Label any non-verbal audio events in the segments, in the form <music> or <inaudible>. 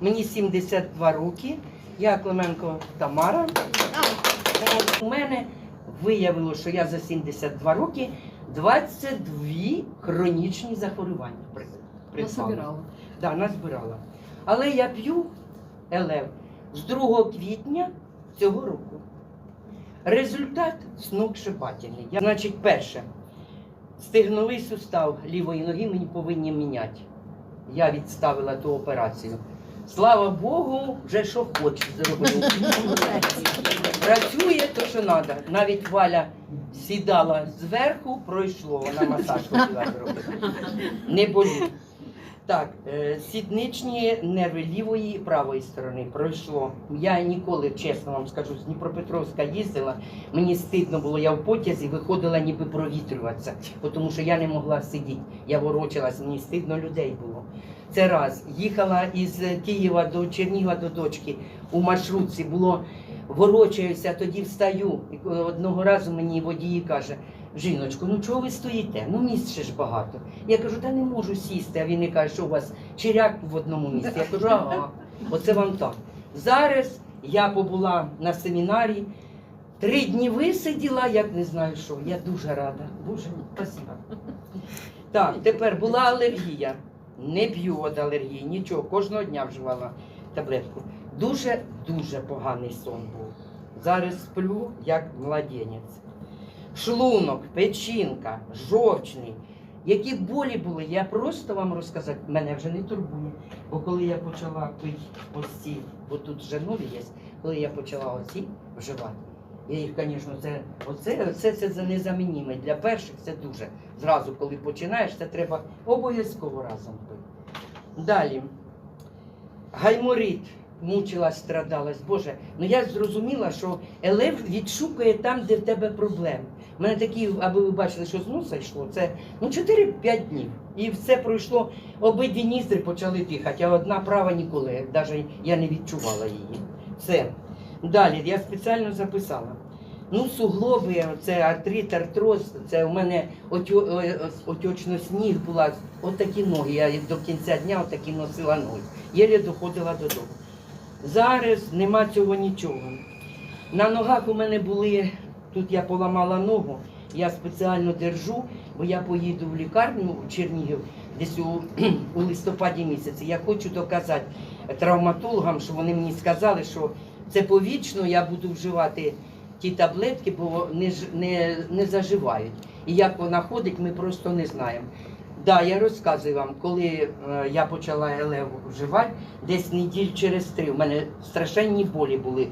Мені 72 роки, я Клименко Тамара. У мене виявилося, що я за 72 роки 22 хронічні захворювання. Насобирала. Да, назбирала. Але я п'ю ЕЛЕВ з 2 квітня цього року. Результат сногсшибательний. Я, значить, перше, стегновий сустав лівої ноги мені повинні міняти. Я відставила ту операцію. Слава Богу, вже що хоче зробив. Працює то, що треба. Навіть Валя сідала зверху, пройшло, вона масаж хотіла зробити. Не болить. Так, е, сідничні нерви лівої і правої сторони пройшло. Я ніколи, чесно вам скажу, з Дніпропетровська їздила. Мені стидно було, я в потязі виходила ніби провітрюватися, тому що я не могла сидіти. Я ворочалась, мені стидно людей було. Це раз. Їхала із Києва до Чернігова до дочки у маршрутці, було ворочаюся, тоді встаю. І одного разу мені водій каже: жіночко, ну чого ви стоїте? Ну місць ще ж багато. Я кажу, та не можу сісти. А він і каже, що у вас чиряк в одному місці. Я кажу, ага, оце вам так. Зараз я побула на семінарі. Три дні висиділа, як не знаю що. Я дуже рада. Боже, спасибо. Так, тепер була алергія. Не п'ю від алергії, нічого. Кожного дня вживала таблетку. Дуже дуже поганий сон був. Зараз сплю як младенець. Шлунок, печінка, жовчний. Які болі були, я просто вам розказати, мене вже не турбує. Бо коли я почала пити ось бо тут вже нові є, коли я почала оці вживати, я їх, звісно, це оце, оце це за незамініме. Для перших це дуже. Зразу, коли починаєш, це треба обов'язково разом пити. Далі. Гайморит. Мучилась, страдалась. Боже, ну я зрозуміла, що елев відшукує там, де в тебе проблеми. У мене такі, аби ви бачили, що з носа йшло, це ну 4-5 днів. І все пройшло, обидві ніздри почали дихати, а одна права ніколи, навіть я не відчувала її. Все. Далі я спеціально записала. Ну, суглоби, це артрит, артроз, це у мене отьо- е, отьочно сніг була, отакі ноги. Я до кінця дня отакі носила ноги. Єлі доходила додому. Зараз нема цього нічого. На ногах у мене були, тут я поламала ногу, я спеціально держу, бо я поїду в лікарню в Чернігів десь у, <clears throat> у листопаді місяці. Я хочу доказати травматологам, що вони мені сказали, що це повічно я буду вживати ті таблетки, бо не, не, не заживають. І як вона ходить, ми просто не знаємо. Да, я розказую вам, коли е, я почала елеву вживати, десь неділь через три. У мене страшенні болі були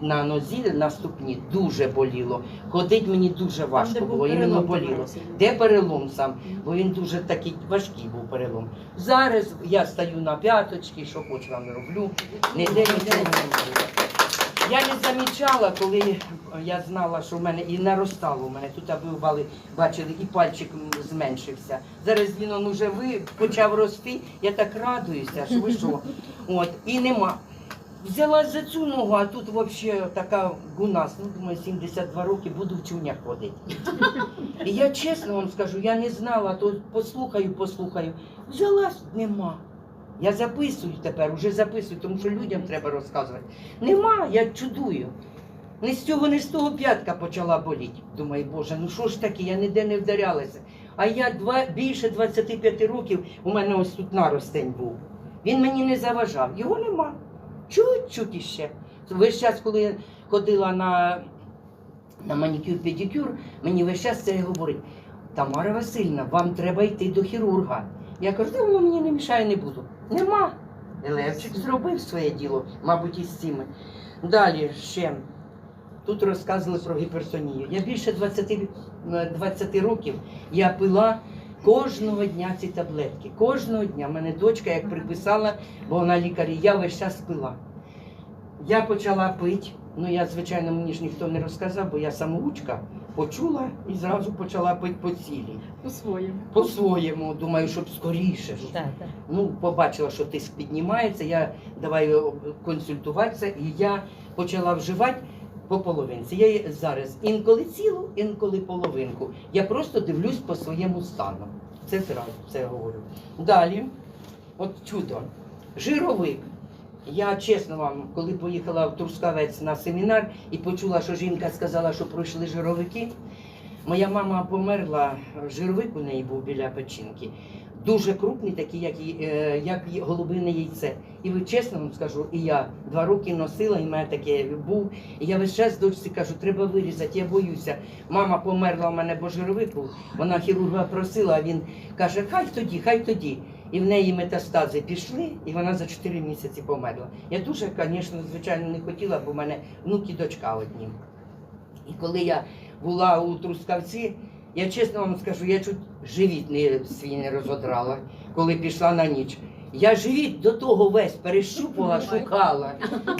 на нозі, на ступні, дуже боліло. Ходить мені дуже важко був було, іменно боліло. Де перелом сам? Бо він дуже такий важкий був перелом. Зараз я стою на п'яточки, що хоч вам роблю. Ніде нічого не. Я не замічала, коли я знала, що в мене і наростало у мене. Тут аби бачили, і пальчик зменшився. Зараз він он уже ви почав рости. Я так радуюся, що ви що. От, і нема. Взялась за цю ногу, а тут взагалі така гунас, ну думаю, 72 роки буду в чунях ходити. І я чесно вам скажу, я не знала, то послухаю, послухаю. Взялась, нема. Я записую тепер, вже записую, тому що людям треба розказувати. Нема, я чудую. Не з цього, не з того п'ятка почала боліти. Думаю, Боже, ну що ж таке, я ніде не вдарялася. А я два, більше 25 років, у мене ось тут наростень був. Він мені не заважав, його нема. Чуть-чуть іще. Весь час, коли я ходила на, на манікюр-педикюр, мені весь час це говорить. Тамара Васильівна, вам треба йти до хірурга. Я кажу, «Та воно мені не мішає, не буду. Нема. Левчик зробив своє діло, мабуть, із цими. Далі ще. Тут розказували про гіпертонію. Я більше 20, е, 20 років я пила кожного дня ці таблетки. Кожного дня. Мене дочка як приписала, бо вона лікарі, я весь час пила. Я почала пити. Ну, я, звичайно, мені ж ніхто не розказав, бо я самоучка почула і зразу почала пити по цілій. По-своєму. По-своєму, думаю, щоб скоріше. Так, так. Ну, побачила, що тиск піднімається, я давай е, консультуватися, і я почала вживати по половинці. Я зараз інколи цілу, інколи половинку. Я просто дивлюсь по своєму стану. Це зразу це я говорю. Далі, от чудо, жировик. Я чесно вам, коли поїхала в Трускавець на семінар і почула, що жінка сказала, що пройшли жировики. Моя мама померла, жировик у неї був біля печінки. Дуже крупний, такий, як, е, як голубине яйце. І ви чесно вам скажу, і я два роки носила, і в мене таке був. І я весь час дочці кажу, треба вирізати, я боюся. Мама померла у мене, бо був. Вона хірурга просила, а він каже, хай тоді, хай тоді. І в неї метастази пішли, і вона за 4 місяці померла. Я дуже, звісно, звичайно, не хотіла, бо в мене внук і дочка одні. І коли я була у Трускавці, я чесно вам скажу, я чуть живіт не, свій не розодрала, коли пішла на ніч. Я живіт до того весь перещупала, шукала.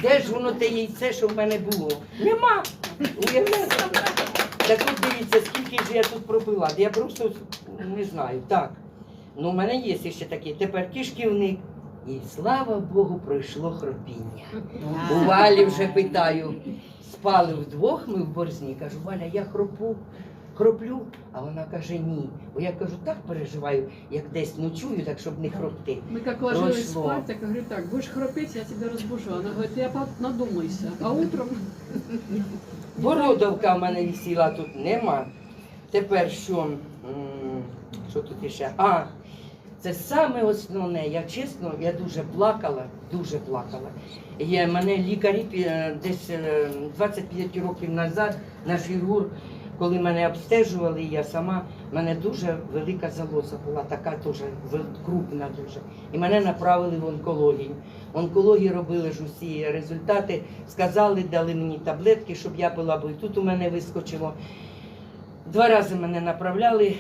Де ж воно те яйце, що в мене було? Нема. Уявляєте? Так от дивіться, скільки ж я тут пропила. Я просто не знаю. Так. Ну, у мене є ще такі. Тепер кишківник. І слава Богу, пройшло хропіння. У Валі вже питаю, спали вдвох ми в борзні. Кажу, Валя, я хропу, хроплю. А вона каже, ні. Бо я кажу, так переживаю, як десь ночую, так щоб не хропти. Мы как ложились Прошло. спать, так я говорю, так, будешь храпеть, я тебя разбужу. Она говорит, я пап, надумайся. А утром <laughs> Бородовка в мене висіла, тут нема. Тепер що? М, Що тут іще? А, це саме основне. Я чесно, я дуже плакала, дуже плакала. Є, мене лікарі е, десь е, 25 років назад, наш хірург, коли мене обстежували, я сама, в мене дуже велика залоза була, така дуже крупна дуже. І мене направили в онкологію. Онкології робили ж усі результати, сказали, дали мені таблетки, щоб я пила, бо і тут у мене вискочило. Два рази мене направляли,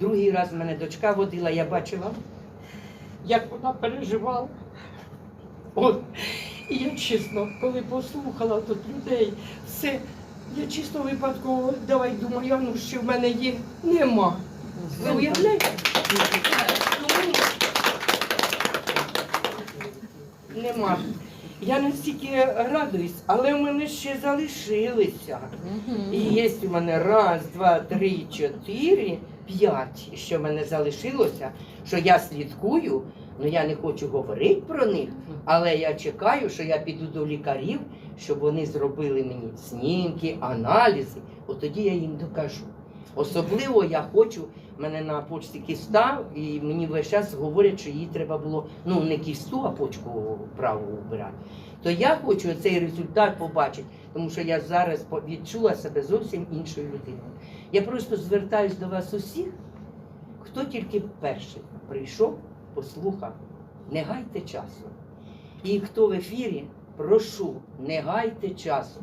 другий раз мене дочка водила, я бачила, як вона переживала. От. І я чесно, коли послухала тут людей, все, я чисто випадково, давай думаю, а ну що в мене є, нема. Ви уявляєте? Нема. Я настільки радуюсь, але в мене ще залишилися. І є у мене раз, два, три, чотири, п'ять, що в мене залишилося, що я слідкую, ну я не хочу говорити про них, але я чекаю, що я піду до лікарів, щоб вони зробили мені знімки, аналізи, от тоді я їм докажу. Особливо я хочу, мене на почті кіста, і мені весь час говорять, що їй треба було ну не кісту, а почку праву убирати. То я хочу цей результат побачити, тому що я зараз відчула себе зовсім іншою людиною. Я просто звертаюсь до вас усіх, хто тільки перший прийшов, послухав, не гайте часу. І хто в ефірі, прошу, не гайте часу.